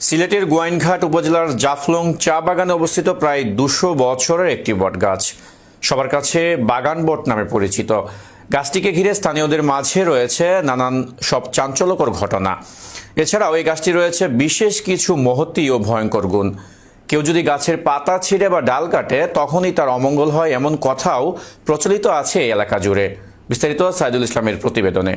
সিলেটের গোয়াইনঘাট উপজেলার জাফলং চা বাগানে অবস্থিত প্রায় দুশো বছরের একটি বটগাছ। সবার কাছে বাগান বট নামে পরিচিত। গাছটিকে ঘিরে স্থানীয়দের মাঝে রয়েছে নানান সব চাঞ্চল্যকর ঘটনা। এছাড়াও এই গাছটি রয়েছে বিশেষ কিছু মহত্তি ও ভয়ঙ্কর গুণ। কেউ যদি গাছের পাতা ছিঁড়ে বা ডাল কাটে, তখনই তার অমঙ্গল হয় এমন কথাও প্রচলিত আছে এই এলাকা জুড়ে। বিস্তারিত সাইদুল ইসলামের প্রতিবেদনে।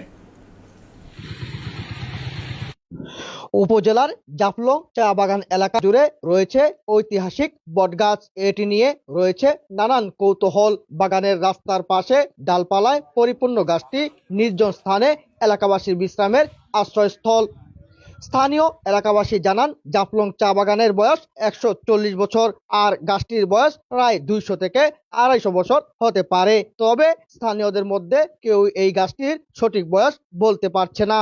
উপজেলার জাফলং চা বাগান এলাকা জুড়ে রয়েছে ঐতিহাসিক বটগাছ। এটি নিয়ে রয়েছে নানান কৌতূহল। বাগানের রাস্তার পাশে ডালপালায় পরিপূর্ণ গাছটি নির্জন স্থানে এলাকাবাসীর বিশ্রামের আশ্রয়স্থল। স্থানীয় এলাকাবাসী জানান, জাফলং চা বাগানের বয়স একশো চল্লিশ বছর আর গাছটির বয়স প্রায় দুইশো থেকে আড়াইশো বছর হতে পারে। তবে স্থানীয়দের মধ্যে কেউ এই গাছটির সঠিক বয়স বলতে পারছে না।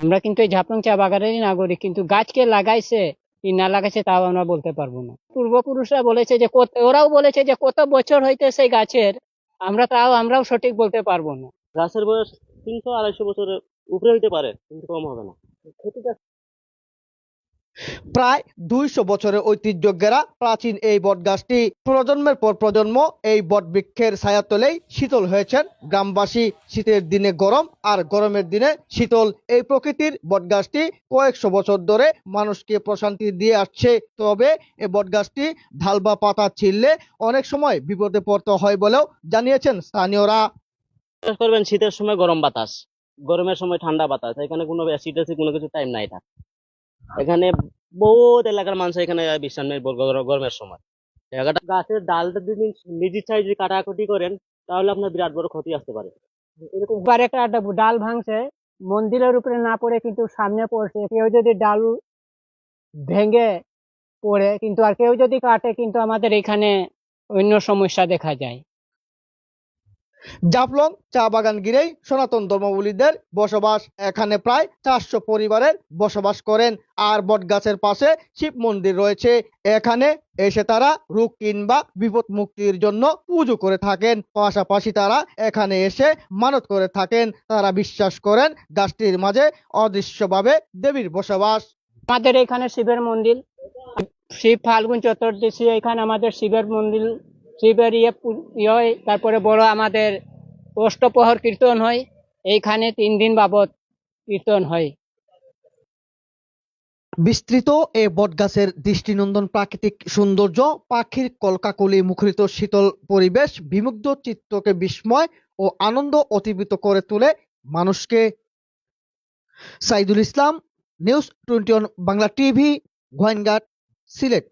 আমরা কিন্তু এই ঝাপলং চা বাগানেরই নাগরিক কিন্তু গাছকে লাগাইছে কি না লাগাইছে তাও আমরা বলতে পারব না। পূর্বপুরুষরা বলেছে যে কত ওরাও বলেছে যে কত বছর হইতে সেই গাছের আমরা তাও আমরাও সঠিক বলতে পারব না। গাছের বয়স তিনশো আড়াইশো বছরের উপরে হইতে পারে কিন্তু কম হবে না। প্রায় দুইশো বছরের ঐতিহ্যজ্ঞেরা প্রাচীন এই বটগাছটি প্রজন্মের পর প্রজন্ম এই বটবৃক্ষের ছায়াতলেই শীতল হয়েছেন। গ্রামবাসী শীতের দিনে গরম আর গরমের দিনে শীতল। এই প্রকৃতির বটগাছটি কয়েকশো বছর ধরে মানুষকে প্রশান্তি দিয়ে আসছে। তবে এই বটগাছটি ঢাল বা পাতা ছিঁড়লে অনেক সময় বিপদে পড়তে হয় বলেও জানিয়েছেন স্থানীয়রা। করবেন, শীতের সময় গরম বাতাস, গরমের সময় ঠান্ডা বাতাস, এখানে কোনো অ্যাসিড কোনো কিছু টাইম নাই এটা। এখানে বহুত এলাকার মানুষ এখানে বিশ্রাম নেই গরমের সময়। জায়গাটা গাছের ডালটা যদি নিজের চাই যদি কাটাকুটি করেন, তাহলে আপনার বিরাট বড় ক্ষতি আসতে পারে। একটা ডাল ভাঙছে, মন্দিরের উপরে না পড়ে কিন্তু সামনে পড়ছে, কেউ যদি ডাল ভেঙে পড়ে কিন্তু আর কেউ যদি কাটে কিন্তু আমাদের এখানে অন্য সমস্যা দেখা যায়। জাফলং চা বাগান ঘিরেই সনাতন ধর্মাবলীদের বসবাস। এখানে প্রায় চারশো পরিবারের বসবাস করেন আর বটগাছের পাশে শিব মন্দির রয়েছে। এখানে এসে তারা রোগ কিংবা বিপদ মুক্তির জন্য পুজো করে থাকেন। পাশাপাশি তারা এখানে এসে মানত করে থাকেন। তারা বিশ্বাস করেন গাছটির মাঝে অদৃশ্যভাবে দেবীর বসবাস। আমাদের এখানে শিবের মন্দির, শিব ফাল্গুন চতুর্দশী, এখানে আমাদের শিবের মন্দির শিবের ইয়ে হয়, তারপরে বড় আমাদের অষ্টপ্রহর কীর্তন হয়, এইখানে তিন দিন বাবদ কীর্তন হয়। বিস্তৃত এ বটগাছের দৃষ্টিনন্দন প্রাকৃতিক সৌন্দর্য, পাখির কলকাকলি মুখরিত শীতল পরিবেশ, বিমুগ্ধ চিত্তকে বিস্ময় ও আনন্দ অতিবিত করে তোলে মানুষকে। Saidul Islam, news twenty Bangla TV Gowainghat Sylhet.